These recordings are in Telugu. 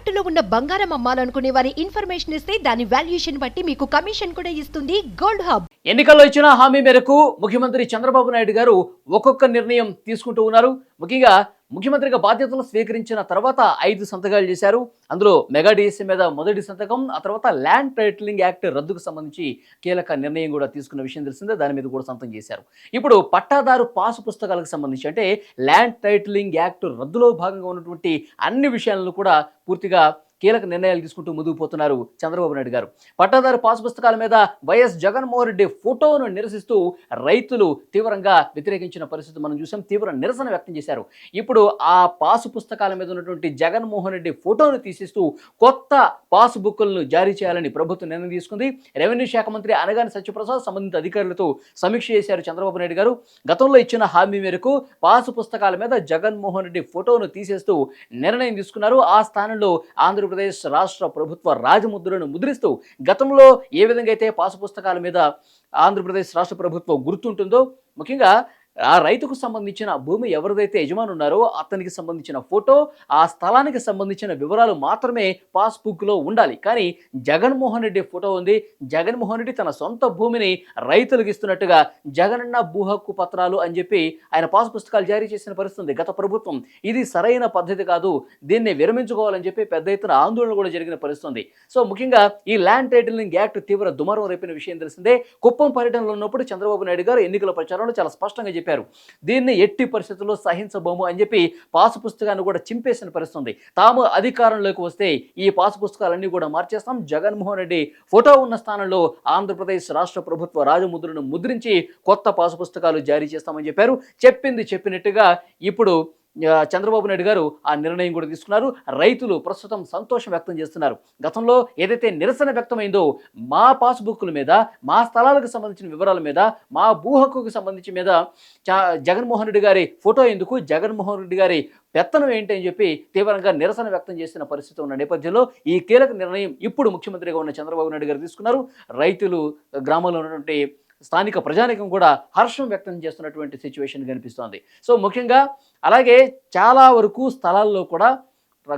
తాకట్టులో ఉన్న బంగారం అమ్మాలనుకునే వారి ఇన్ఫర్మేషన్ ఇస్తే దాని వాల్యుయేషన్ బట్టి మీకు కమిషన్ కూడా ఇస్తుంది గోల్డ్ హబ్. ఎన్నికల్లో ఇచ్చిన హామీ మేరకు ముఖ్యమంత్రి చంద్రబాబు నాయుడు గారు ఒక్కొక్క నిర్ణయం తీసుకుంటూ ఉన్నారు. ముఖ్యంగా ముఖ్యమంత్రిగా బాధ్యతలు స్వీకరించిన తర్వాత ఐదు సంతకాలు చేశారు. అందులో మెగా డిఎస్సీ మీద మొదటి సంతకం ఆ తర్వాత ల్యాండ్ టైటిలింగ్ యాక్ట్ రద్దుకు సంబంధించి కీలక నిర్ణయం కూడా తీసుకున్న విషయం తెలిసిందే. దాని మీద కూడా సంతకం చేశారు. ఇప్పుడు పట్టాదారు పాసు పుస్తకాలకు సంబంధించి అంటే ల్యాండ్ టైటిలింగ్ యాక్ట్ రద్దులో భాగంగా ఉన్నటువంటి అన్ని విషయాలను కూడా పూర్తిగా కీలక నిర్ణయాలు తీసుకుంటూ ముందుకు పోతున్నారు చంద్రబాబు నాయుడు గారు. పట్టాదారు పాస్ పుస్తకాల మీద వైఎస్ జగన్మోహన్ రెడ్డి ఫోటోను నిరసిస్తూ రైతులు తీవ్రంగా వ్యతిరేకించిన పరిస్థితి మనం చూసాం తీవ్ర నిరసన వ్యక్తం చేశారు. ఇప్పుడు ఆ పాసు పుస్తకాల మీద ఉన్నటువంటి జగన్మోహన్ రెడ్డి ఫోటోను తీసిస్తూ కొత్త పాస్ బుక్కులను జారీ చేయాలని ప్రభుత్వం నిర్ణయం తీసుకుంది. రెవెన్యూ శాఖ మంత్రి అనగాని సత్యప్రసాద్ సంబంధిత అధికారులతో సమీక్ష చేశారు చంద్రబాబు నాయుడు గారు. గతంలో ఇచ్చిన హామీ మేరకు పాసు పుస్తకాల మీద జగన్మోహన్ రెడ్డి ఫోటోను తీసేస్తూ నిర్ణయం తీసుకున్నారు. ఆ స్థానంలో ఆంధ్రప్రదేశ్ రాష్ట్ర ప్రభుత్వ రాజముద్రను ముద్రిస్తూ గతంలో ఏ విధంగా అయితే పాసు పుస్తకాల మీద ఆంధ్రప్రదేశ్ రాష్ట్ర ప్రభుత్వం గుర్తుంటుందో ముఖ్యంగా ఆ రైతుకు సంబంధించిన భూమి ఎవరిదైతే యజమాని ఉన్నారో అతనికి సంబంధించిన ఫోటో ఆ స్థలానికి సంబంధించిన వివరాలు మాత్రమే పాస్బుక్లో ఉండాలి. కానీ జగన్మోహన్ రెడ్డి ఫోటో ఉంది. జగన్మోహన్ రెడ్డి తన సొంత భూమిని రైతులకు ఇస్తున్నట్టుగా జగనన్న భూ హక్కు పత్రాలు అని చెప్పి ఆయన పాస్ పుస్తకాలు జారీ చేసిన పరిస్థితి గత ప్రభుత్వం. ఇది సరైన పద్ధతి కాదు. దీన్ని విరమించుకోవాలని చెప్పి పెద్ద ఎత్తున ఆందోళన కూడా జరిగిన పరిస్థితుంది. సో ముఖ్యంగా ఈ ల్యాండ్ టైటిలింగ్ యాక్ట్ తీవ్ర దుమారం రేపిన విషయం తెలిసిందే. కుప్పం పర్యటనలో ఉన్నప్పుడు చంద్రబాబు నాయుడు గారు ఎన్నికల ప్రచారంలో చాలా స్పష్టంగా చెప్పారు. చెప్పారు. దీన్ని ఎట్టి పరిస్థితుల్లో సహించబోము అని చెప్పి పాసు పుస్తకాన్ని కూడా చింపేసిన పరిస్థితి ఉంది తాము అధికారంలోకి వస్తే ఈ పాసు పుస్తకాలన్నీ కూడా మార్చేస్తాం. జగన్మోహన్ రెడ్డి ఫోటో ఉన్న స్థానంలో ఆంధ్రప్రదేశ్ రాష్ట్ర ప్రభుత్వ రాజముద్రను ముద్రించి కొత్త పాసు పుస్తకాలు జారీ చేస్తామని చెప్పారు. చెప్పింది చెప్పినట్టుగా ఇప్పుడు చంద్రబాబు నాయుడు గారు ఆ నిర్ణయం కూడా తీసుకున్నారు. రైతులు ప్రస్తుతం సంతోషం వ్యక్తం చేస్తున్నారు. గతంలో ఏదైతే నిరసన వ్యక్తమైందో మా పాస్బుక్ల మీద మా స్థలాలకు సంబంధించిన వివరాల మీద మా భూ హక్కుకు సంబంధించి మీద చా- జగన్మోహన్ రెడ్డి గారి ఫోటో ఎందుకు జగన్మోహన్ రెడ్డి గారి పెత్తనం ఏంటి అని చెప్పి తీవ్రంగా నిరసన వ్యక్తం చేసిన పరిస్థితి ఉన్న నేపథ్యంలో ఈ కీలక నిర్ణయం ఇప్పుడు ముఖ్యమంత్రిగా ఉన్న చంద్రబాబు నాయుడు గారు తీసుకున్నారు. రైతులు గ్రామంలో ఉన్నటువంటి స్థానిక ప్రజానికం కూడా హర్షం వ్యక్తం చేస్తున్నటువంటి సిచ్యువేషన్ కనిపిస్తోంది. సో ముఖ్యంగా అలాగే చాలా వరకు స్థలాల్లో కూడా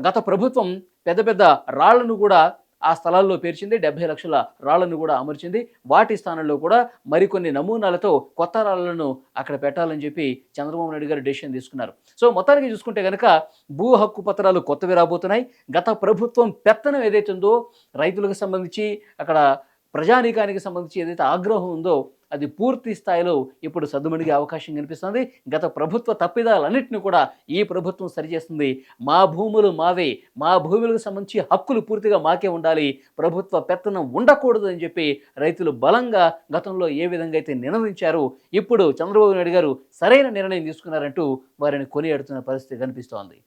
గత ప్రభుత్వం పెద్ద పెద్ద రాళ్ళను కూడా ఆ స్థలాల్లో పేర్చింది. డెబ్బై లక్షల రాళ్ళను కూడా అమర్చింది. వాటి స్థానంలో కూడా మరికొన్ని నమూనాలతో కొత్త రాళ్ళను అక్కడ పెట్టాలని చెప్పి చంద్రబాబు నాయుడు గారు డెసిషన్ తీసుకున్నారు. సో మొత్తానికి చూసుకుంటే కనుక భూ హక్కు పత్రాలు కొత్తవి రాబోతున్నాయి. గత ప్రభుత్వం పెత్తనం ఏదైతే ఉందో రైతులకు సంబంధించి అక్కడ ప్రజానీకానికి సంబంధించి ఏదైతే ఆగ్రహం ఉందో అది పూర్తి స్థాయిలో ఇప్పుడు సద్దుమణిగే అవకాశం కనిపిస్తుంది. గత ప్రభుత్వ తప్పిదాలన్నింటినీ కూడా ఈ ప్రభుత్వం సరిచేస్తుంది. మా భూములు మావే. మా భూములకు సంబంధించి హక్కులు పూర్తిగా మాకే ఉండాలి. ప్రభుత్వ పెత్తనం ఉండకూడదు అని చెప్పి రైతులు బలంగా గతంలో ఏ విధంగా అయితే నినదించారో ఇప్పుడు చంద్రబాబు నాయుడు గారు సరైన నిర్ణయం తీసుకున్నారంటూ వారిని కొనియాడుతున్న పరిస్థితి కనిపిస్తోంది.